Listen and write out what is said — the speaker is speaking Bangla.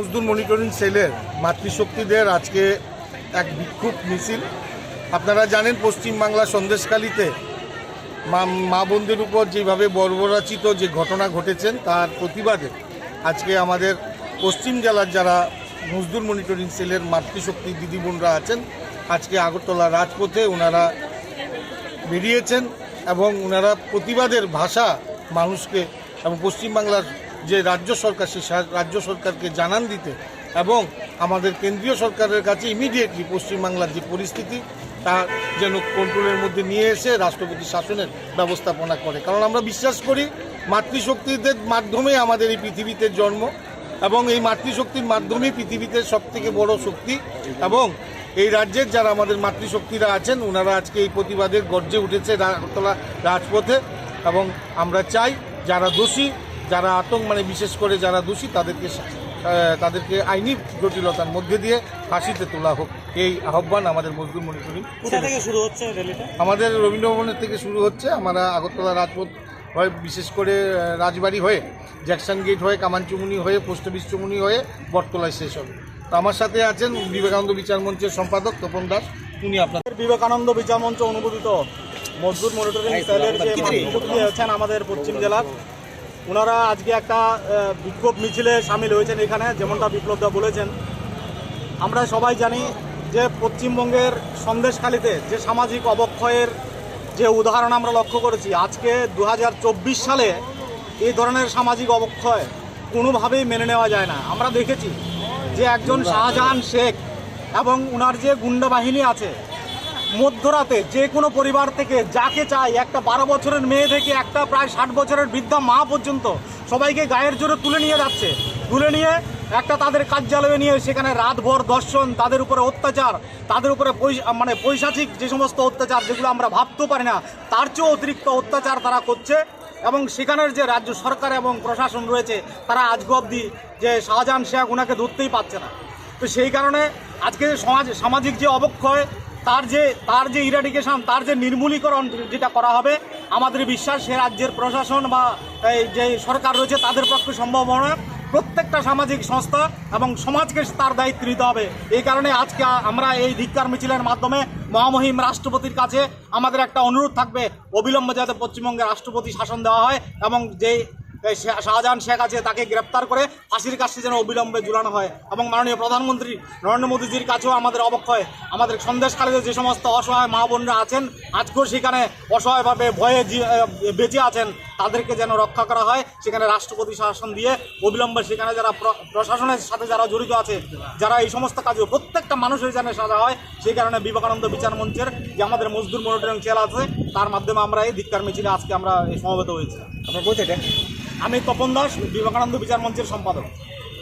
মজদুর মনিটরিং সেলের মাতৃশক্তিদের আজকে এক বিক্ষোভ মিছিল। আপনারা জানেন পশ্চিমবাংলা সন্দেশখালীতে মা মা বোনদের উপর যেভাবে বর্বরাচিত যে ঘটনা ঘটেছেন, তার প্রতিবাদে আজকে আমাদের পশ্চিম জেলার যারা মজদুর মনিটরিং সেলের মাতৃশক্তি দিদি বোনরা আছেন, আজকে আগরতলা রাজপথে ওনারা বেরিয়েছেন এবং ওনারা প্রতিবাদের ভাষা মানুষকে এবং পশ্চিমবাংলার যে রাজ্য সরকার সে রাজ্য সরকারকে জানান দিতে এবং আমাদের কেন্দ্রীয় সরকারের কাছে ইমিডিয়েটলি পশ্চিমবাংলার যে পরিস্থিতি, তা যেন কন্ট্রোলের মধ্যে নিয়ে এসে রাষ্ট্রপতি শাসনের ব্যবস্থাপনা করে। কারণ আমরা বিশ্বাস করি, মাতৃশক্তিদের মাধ্যমে আমাদের এই পৃথিবীতে জন্ম এবং এই মাতৃশক্তির মাধ্যমেই পৃথিবীতে সবথেকে বড় শক্তি এবং এই রাজ্যের যারা আমাদের মাতৃশক্তিরা আছেন ওনারা আজকে এই প্রতিবাদের গর্জে উঠেছে আগরতলা রাজপথে এবং আমরা চাই যারা দোষী যারা আতঙ্ক মানে বিশেষ করে যারা দোষী তাদেরকে তাদেরকে আইনি জটিলতার মধ্যে দিয়ে ফাঁসিতে তোলা হোক। এই আহ্বান আমাদের মজদুর মনিটরিং কোথা থেকে শুরু হচ্ছে আমাদের রবীন্দ্রভবনের থেকে শুরু হচ্ছে। আমরা আগরতলা রাজপথ হয় বিশেষ করে রাজবাড়ি হয়ে জ্যাকসন গেট হয়ে কামানচুমুনি হয়ে পোস্ট অফিস চুমুনি হয়ে বটতলায় শেষ হবে। তো আমার সাথে আছেন বিবেকানন্দ বিচার মঞ্চের সম্পাদক তপন দাস। উনি আপনার বিবেকানন্দ বিচার মঞ্চ অনুমোদিত। মজদুর মনিটরিং সেলের যে আছেন আমাদের পশ্চিম জেলার ওনারা আজকে একটা বিক্ষোভ মিছিলে সামিল হয়েছেন এখানে, যেমনটা বিপ্লবদা বলেছেন। আমরা সবাই জানি যে পশ্চিমবঙ্গের সন্দেশখালিতে যে সামাজিক অবক্ষয়ের যে উদাহরণ আমরা লক্ষ্য করেছি, আজকে দু হাজার চব্বিশ সালে এই ধরনের সামাজিক অবক্ষয় কোনোভাবেই মেনে নেওয়া যায় না। আমরা দেখেছি যে একজন শাহজাহান শেখ এবং ওনার যে গুন্ডা বাহিনী আছে মধ্যরাতে যে কোনো পরিবার থেকে যাকে চাই, একটা বারো বছরের মেয়ে থেকে একটা প্রায় ষাট বছরের বৃদ্ধা মা পর্যন্ত সবাইকে গায়ের জোরে তুলে নিয়ে যাচ্ছে। তুলে নিয়ে একটা তাদের কার্যালয়ে নিয়ে সেখানে রাতভর দর্শন, তাদের উপরে অত্যাচার, তাদের উপরে মানে পৈশাচিক যে সমস্ত অত্যাচার যেগুলো আমরা ভাবতেও পারি না, তার চেয়েও অতিরিক্ত অত্যাচার তারা করছে এবং সেখানের যে রাজ্য সরকার এবং প্রশাসন রয়েছে, তারা আজকে অবধি যে শাহজাহান শেখ ওনাকে ধরতেই পারছে না। তো সেই কারণে আজকে সমাজ সামাজিক যে অবক্ষয় তার যে তার যে ইরাডিকেশন তার যে নির্মূলীকরণ যেটা করা হবে, আমাদের বিশ্বাস, সে রাজ্যের প্রশাসন বা এই যে সরকার রয়েছে, তাদের পক্ষে সম্ভব হবে প্রত্যেকটা সামাজিক সংস্থা এবং সমাজকে তার দায়িত্ব নিতে হবে। এই কারণে আজকে আমরা এই ধিক্কার মিছিলের মাধ্যমে মহামহিম রাষ্ট্রপতির কাছে আমাদের একটা অনুরোধ থাকবে। অবিলম্বে যাতে পশ্চিমবঙ্গে রাষ্ট্রপতি শাসন দেওয়া হয় এবং যে শাহজাহান শেখ আছে, তাকে গ্রেপ্তার করে ফাঁসির কাছে যেন অবিলম্বে ঝুলানো হয়। এবং মাননীয় প্রধানমন্ত্রী নরেন্দ্র মোদীজির কাছেও আমাদের অবক্ষয়, আমাদের সন্দেশকালীতে যে সমস্ত অসহায় মা বোনরা আছেন, আজকেও সেখানে অসহায়ভাবে ভয়ে বেঁচে আছেন, তাদেরকে যেন রক্ষা করা হয়। সেখানে রাষ্ট্রপতি শাসন দিয়ে অবিলম্বে সেখানে যারা প্র- প্রশাসনের সাথে যারা জড়িত আছে, যারা এই সমস্ত কাজে প্রত্যেকটা মানুষের যেন সাজা হয়, সেই কারণে বিবেকানন্দ বিচার মঞ্চের যে আমাদের মজদুর মনিটরিং সেল আছে তার মাধ্যমে আমরা এই ধিক্কার মিছিলে আজকে আমরা এই সমবেত হয়েছি। আপনার কোথায় এটা? আমি তপন দাস বিবেকানন্দ বিচার মঞ্চের সম্পাদক।